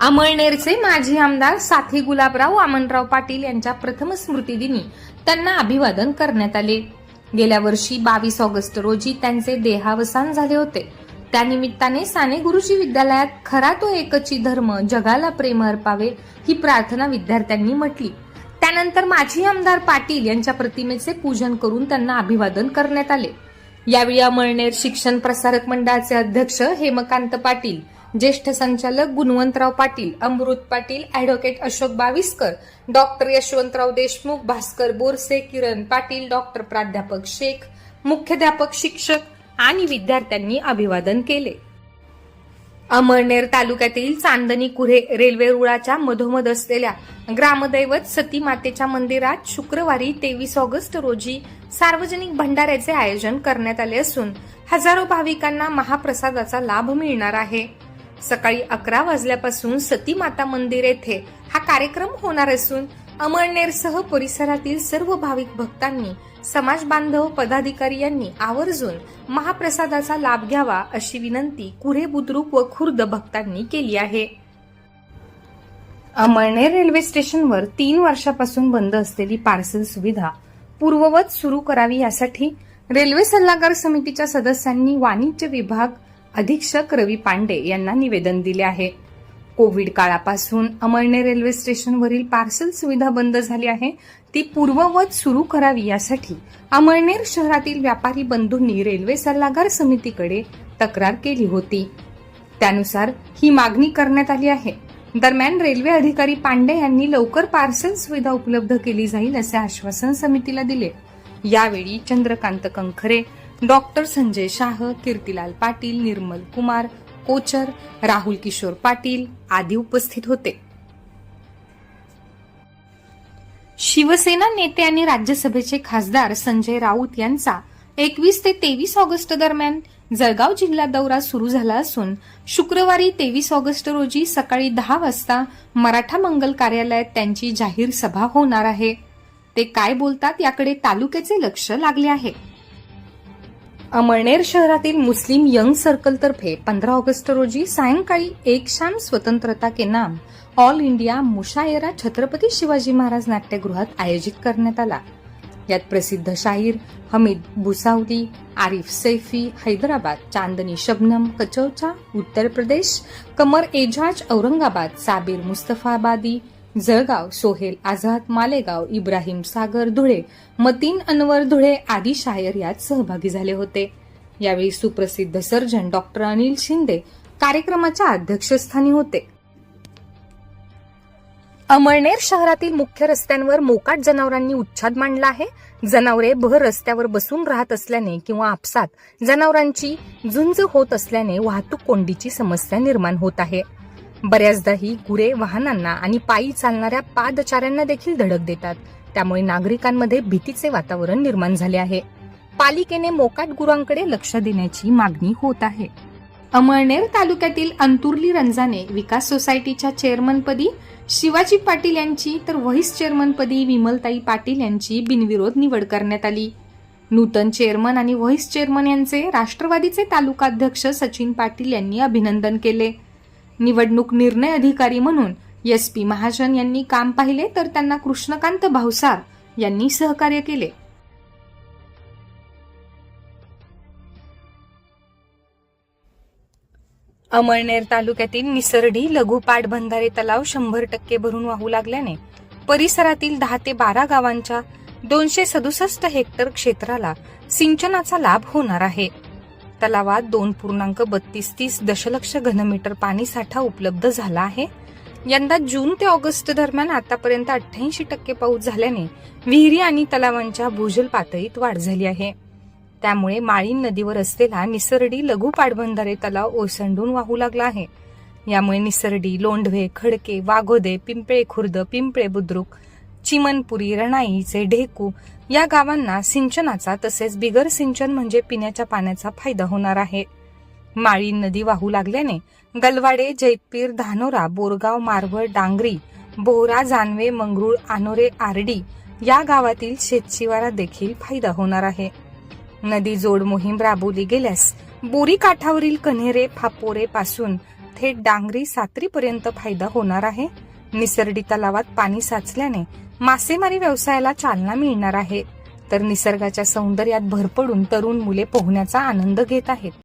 अमळनेरचे माजी आमदार साथी गुलाबराव वामनराव पाटील यांच्या प्रथम स्मृतिदिनी त्यांना अभिवादन करण्यात आले. गेल्या वर्षी बावीस ऑगस्ट रोजी त्यांचे देहावसान झाले होते. त्यानिमित्ताने साने गुरुजी विद्यालयात खरा तो एकची धर्म जगाला प्रेम अर्पावे ही प्रार्थना विद्यार्थ्यांनी म्हटली. त्यानंतर माजी आमदार पाटील यांच्या प्रतिमेचे पूजन करून त्यांना अभिवादन करण्यात आले. यावेळी अमळनेर शिक्षण प्रसारक मंडळाचे अध्यक्ष हेमकांत पाटील ज्येष्ठ संचालक Gunvantrao Patil Amrut Patil advocate Ashok Baviskar doctor Yashwantrao Deshmukh Bhaskar Borse Kiran Patil doctor प्राध्यापक शेख मुख्याध्यापक शिक्षक आणि विद्यार्थ्यांनी अभिवादन केले. अमळनेर तालुक्यातील चांदणी कुरे रेल्वे रुळाच्या मधोमध असलेल्या ग्रामदैवत सती मातेच्या मंदिरात शुक्रवारी तेवीस ऑगस्ट रोजी सार्वजनिक भंडाऱ्याचे आयोजन करण्यात आले असून हजारो भाविकांना महाप्रसादाचा लाभ मिळणार आहे. सकाळी अकरा वाजल्यापासून सती माता मंदिर येथे हा कार्यक्रम होणार असून अमळनेरसह परिसरातील सर्व भाविक भक्तांनी समाज बांधव पदाधिकारी यांनी आवर्जून महाप्रसादाचा लाभ घ्यावा अशी विनंती कुरे बुद्रुक व खुर्द भक्तांनी केली आहे. अमळनेर रेल्वे स्टेशनवर तीन वर्षापासून बंद असलेली पार्सल सुविधा पूर्ववत सुरू करावी यासाठी रेल्वे सल्लागार समितीच्या सदस्यांनी वाणिज्य विभाग अधीक्षक रवी पांडे यांना निवेदन दिले आहे. कोविड काळापासून अमळनेर रेल्वे स्टेशनवरील पार्सल सुविधा बंद झाली आहे. ती पूर्ववत सुरू करावी यासाठी अमळनेर शहरातील व्यापारी बंधूंनी रेल्वे सल्लागार समितीकडे तक्रार केली होती. त्यानुसार ही मागणी करण्यात आली आहे. दरम्यान रेल्वे अधिकारी पांडे यांनी लवकर पार्सल सुविधा उपलब्ध केली जाईल असे आश्वासन समितीला दिले. यावेळी चंद्रकांत कंखरे डॉक्टर संजय शाह कीर्तिलाल पाटील निर्मल कुमार कोचर राहुल किशोर पाटील आदी उपस्थित होते. शिवसेना नेते आणि राज्यसभेचे खासदार संजय राऊत यांचा एकवीस ते तेवीस ऑगस्ट दरम्यान जळगाव जिल्हा दौरा सुरू झाला असून शुक्रवारी तेवीस ऑगस्ट रोजी सकाळी दहा वाजता मराठा मंगल कार्यालयात त्यांची जाहीर सभा होणार आहे. ते काय बोलतात याकडे तालुक्याचे लक्ष लागले आहे. अमळनेर शहरातील मुस्लिम यंग सर्कलतर्फे पंधरा ऑगस्ट रोजी सायंकाळी एक शाम स्वतंत्रता के नाम ऑल इंडिया मुशायरा छत्रपती शिवाजी महाराज नाट्यगृहात आयोजित करण्यात आला. यात प्रसिद्ध शाहीर हमीद भुसावली आरिफ सैफी हैदराबाद चांदनी शबनम कचौचा उत्तर प्रदेश कमर एजाज औरंगाबाद साबीर मुस्तफाबादी जळगाव सोहेल आझाद मालेगाव इब्राहिम सागर धुळे मतीन अनवर धुळे आदी शायर यात सहभागी झाले होते. यावेळी सुप्रसिद्ध सर्जन डॉक्टर अनिल शिंदे कार्यक्रमाच्या अध्यक्षस्थानी होते. अमळनेर शहरातील मुख्य रस्त्यांवर मोकाट जनावरांनी उच्छाद मांडला आहे. जनावरे भर रस्त्यावर बसून राहत असल्याने किंवा आपसात जनावरांची झुंज होत असल्याने वाहतूक कोंडीची समस्या निर्माण होत आहे. बऱ्याचदा ही गुरे वाहनांना आणि पायी चालणाऱ्या पादचाऱ्यांना देखील धडक देतात. त्यामुळे नागरिकांमध्ये भीतीचे वातावरण निर्माण झाले आहे. पालिकेने मोकाट गुरांकडे लक्ष देण्याची मागणी होत आहे. अमळनेर तालुक्यातील अंतुर्ली रंजाने विकास सोसायटीच्या चेअरमनपदी शिवाजी पाटील यांची तर व्हाईस चेअरमनपदी विमलताई पाटील यांची बिनविरोध निवड करण्यात आली. नूतन चेअरमन आणि व्हाईस चेअरमन यांचे राष्ट्रवादीचे तालुकाध्यक्ष सचिन पाटील यांनी अभिनंदन केले. निवडणूक निर्णय अधिकारी म्हणून एस पी महाजन यांनी काम पाहिले तर त्यांना कृष्णकांत भावसार यांनी सहकार्य केले. अमळनेर तालुक्यातील निसर्डी लघु पाटबंधारे तलाव शंभर टक्के भरून वाहू लागल्याने परिसरातील दहा ते बारा गावांच्या दोनशे सदुसष्ट हेक्टर क्षेत्राला सिंचनाचा लाभ होणार आहे. तलावात दोन पूर्णांक बत्तीस तीस दशलक्ष घनमीटर पाणी साठा उपलब्ध झाला आहे. यंदा जून ते ऑगस्ट दरम्यान आतापर्यंत अठ्ठ्याऐंशी टक्के पाऊस झाल्याने विहिरी आणि तलावांच्या भूजल पातळीत वाढ झाली आहे. त्यामुळे माळीन नदीवर असलेला निसर्डी लघु पाटबंधारे तलाव ओसंडून वाहू लागला आहे. यामुळे निसर्डी लोंढवे खडके वाघोदे पिंपळे खुर्द पिंपळे बुद्रुक चिमनपुरी रणाईचे ढेकू या गावांना सिंचनाचा तसेच बिगर सिंचन म्हणजे पिण्याच्या पाण्याचा फायदा होणार आहे. माळी नदी वाहू लागल्याने गलवाडे जैतपीर धानोरा बोरगाव मारवळ डांगरी बोहरा जानवे मंगरुळ आनोरे आरडी या गावातील शेतशिवारा देखील फायदा होणार आहे. नदी जोड मोहीम राबवली गेल्यास बोरी काठावरील कन्हेरे फापोरे पासून थेट डांगरी सात्रीपर्यंत फायदा होणार आहे. निसर्डी तलावात पाणी साचल्याने मासेमारी व्यवसायाला चालना मिळणार आहे. तर निसर्गाच्या सौंदर्यात भर पडून तरुण मुले पोहण्याचा आनंद घेत आहेत.